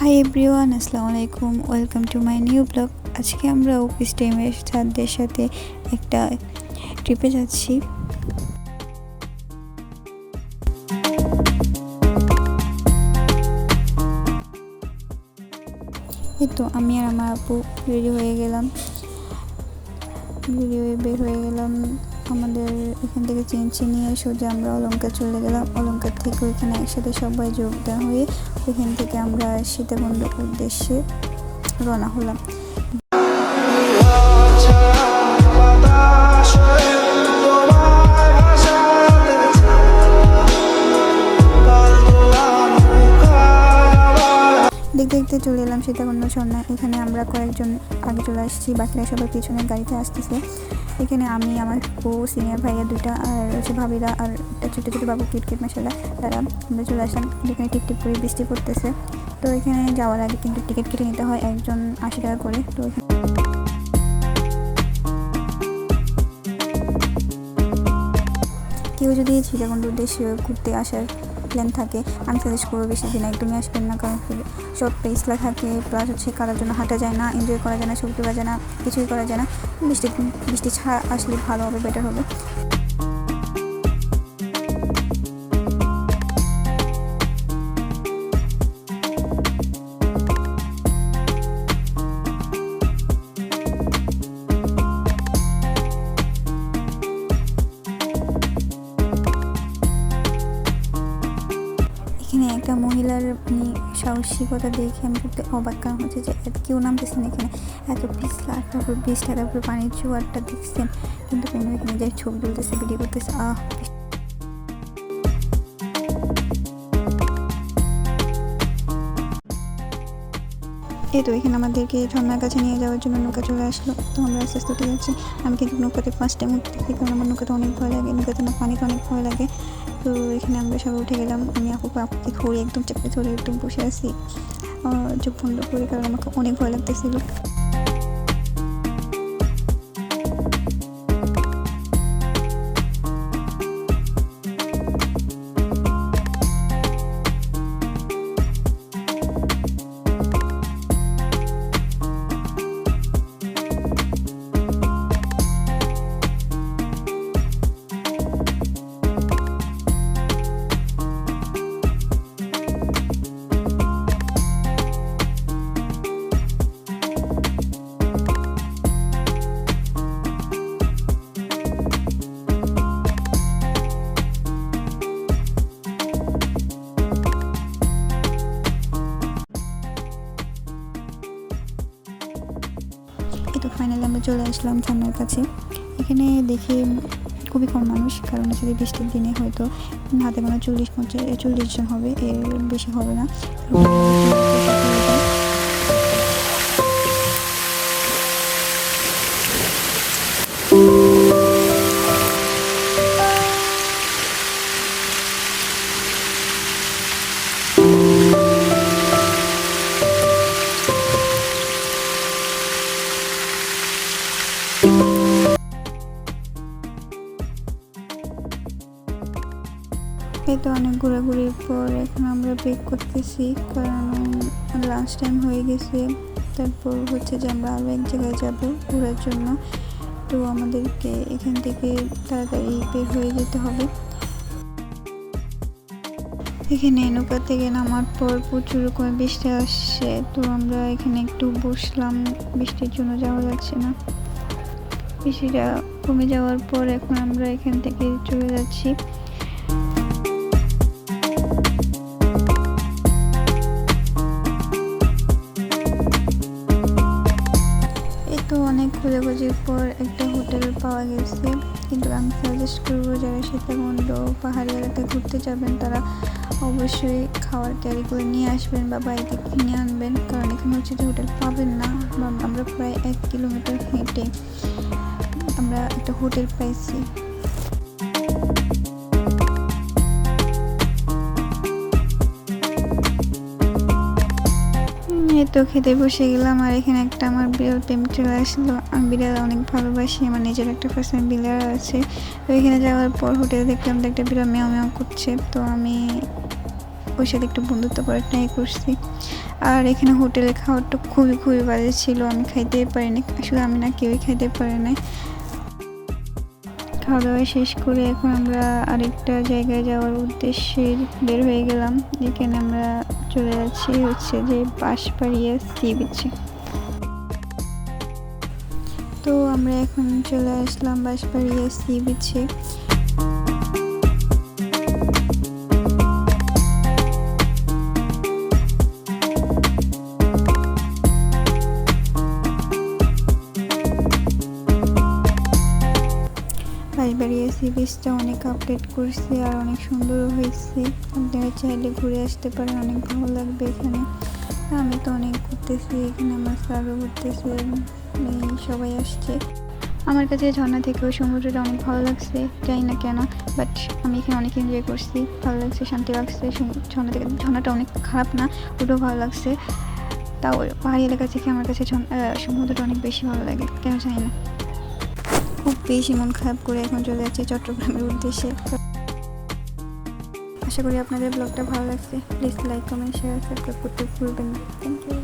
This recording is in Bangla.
হাই এভরিওয়ান আসসালামু আলাইকুম welcome to my new blog আজকে আমরা অফিস টাইমের ছাত্রদের সাথে একটা ট্রিপে যাচ্ছি। এই তো আমি আর আমার আপু রেডি হয়ে গেলাম। রেডি হয়ে বের হয়ে গেলাম। আমাদের এখান থেকে চেঞ্চে নিয়ে সোজা আমরা অলঙ্কার চলে গেলাম। অলঙ্কার থেকে ওইখানে একসাথে সবাই যোগ দেওয়া হয়ে ওইখান থেকে আমরা সীতাকুণ্ড উদ্দেশ্যে রওনা হলাম। দেখতে চলে এলাম সীতাকুণ্ড ঝর্ণা এখানে আমরা কয়েকজন আগে চলে আসছি, বাকিরা সবাই পিছনে গাড়িতে আসতেছে। এখানে আমি, আমার বউ, সিনিয়র ভাইয়া দুইটা, আর হচ্ছে ভাবিরা আর একটা ছোটো ছোটো বাবু কিটকিট মশলা, তারা আমরা চলে আসলাম। যেখানে টিপ টিপ করে বৃষ্টি পড়তেছে। তো এখানে যাওয়ার আগে কিন্তু টিকিট কেটে নিতে হয় একজন আশি টাকা করে। তো কেউ যদি সীতাকুণ্ড উদ্দেশ্যে ঘুরতে আসার প্ল্যান থাকে। আমি সাজেস্ট করব বেশি দিন একদমই আসবেন না, কারণ সব পেসলা থাকে প্লাস হচ্ছে কারোর জন্য হাঁটা যায় না এনজয় করা যায় না, ছবি তোলা যায় না, কিছুই করা যায় না। বৃষ্টি বৃষ্টি ছাড়া আসলে ভালো হবে বেটার হবে। সাহসিকতা দেখে আমি সত্যি অবাক, কারণ হচ্ছে যে কেউ নামতেছে না এখানে। এত পিছলা তারপর বৃষ্টি তারপর পানির জোয়ারটা দেখছেন কিন্তু কোনো এখানে যাই ছবি তুলতেছে ভিডিও করতেছে, আহ তো এখানে আমাদেরকে ঝর্ণার কাছে নিয়ে যাওয়ার জন্য নৌকা চলে আসলো। তো আমরা আস্তে আস্তে উঠে যাচ্ছি। আমি কিন্তু নৌকাতে ফার্স্ট টাইম উঠতেছি কারণ আমার নৌকাতে অনেক ভয় লাগে, নৌকাতে না পানিতে অনেক ভয় লাগে। তো এখানে আমরা সবাই উঠে গেলাম। আমি আপুকে আপুকে ঘুরে একদম চেপে ধরে একদম বসে আছি। চোখ বন্ধ করে, কারণ আমাকে অনেক ভয় লাগতেছিল। ফাইনালি আমরা চলে আসলাম থানার কাছে। এখানে দেখে খুবই কম মানুষ, কারণ যদি বৃষ্টির দিনে হয়তো হাতে গোনা চল্লিশ পঞ্চাশ চল্লিশ জন হবে, এর বেশি হবে না। এই তো অনেক ঘোরাঘুরির পর এখন আমরা ব্রেক করতেছি, কারণ লাঞ্চ টাইম হয়ে গেছে। তারপর হচ্ছে যে আমরা আরও এক জায়গায় যাব ঘোরার জন্য। তো আমাদেরকে এখান থেকে তাড়াতাড়ি বের হয়ে যেতে হবে। এখানে নৌকা থেকে নামার পর প্রচুর রকমের বৃষ্টি আসছে, তো আমরা এখানে একটু বসলাম। বৃষ্টির জন্য যাওয়া যাচ্ছে না। বৃষ্টিটা কমে যাওয়ার পর এখন আমরা এখান থেকে চলে যাচ্ছি। খোঁজাখুঁজির পর একটা হোটেল পাওয়া গেছে। কিন্তু আমি সাজেস্ট করব যারা সীতাকুণ্ড, পাহাড়ি এলাকায় ঘুরতে যাবেন, তারা অবশ্যই খাওয়ার ক্যারি করে নিয়ে আসবেন বা বাড়িতে কিনে আনবেন। কারণ এখানে হচ্ছে যে হোটেল পাবেন না। আমরা প্রায় এক কিলোমিটার হেঁটে আমরা একটা হোটেল পাইছি। এই তো খেতে বসে গেলাম আর এখানে একটা আমার বিড়াল প্রেম চলে আসলো। আমি বিড়াল অনেক ভালোবাসি, আমার নিজের একটা পার্সোনাল বিড়াল আছে। তো এখানে যাওয়ার পর হোটেলে দেখলাম তো একটা বিড়াল মেয়াও মেয়াও করছে। তো আমি ওর সাথে একটু বন্ধুত্ব করার ট্রাই করছি। আর এখানে হোটেলে খাওয়ারটা খুবই খুবই বাজে ছিল। আমি খাইতেই পারি পারিনি। শুধু আমি না কেউই খাইতে পারে নাই। খাওয়া দাওয়া শেষ করে এখন আমরা আরেকটা জায়গায় যাওয়ার উদ্দেশ্যে বের হয়ে গেলাম। যেখানে আমরা চলে যাচ্ছি হচ্ছে যে বাঁশবাড়িয়া সি বিচে তো আমরা এখন চলে আসলাম বাঁশবাড়িয়া সি বিচে সি বিচটা অনেক আপডেট করছে আর অনেক সুন্দরও হয়েছে। আপনারা চাইলে ঘুরে আসতে পারেন, অনেক ভালো লাগবে এখানে। আমি তো অনেক ঘুরতেছি, এখানে আমার স্যারও ঘুরতেছে সবাই আসছে। আমার কাছে ঝর্ণা থেকেও সমুদ্রটা অনেক ভালো লাগছে, জানি না কেন বাট আমি এখানে অনেক এনজয় করছি। ভালো লাগছে, শান্তি লাগছে ঝর্ণা থেকে ঝর্ণাটা অনেক খারাপ না, ওটাও ভালো লাগছে। তাও পাহাড়ি এলাকা থেকে আমার কাছে সমুদ্রটা অনেক বেশি ভালো লাগে, কেন জানি না। খুব বেশি মন খারাপ করে এখন চলে যাচ্ছে চট্টগ্রামের উদ্দেশ্যে। আশা করি আপনাদের ব্লগটা ভালো লাগছে। Please like comment share subscribe করতে ভুলবেন না। Thank you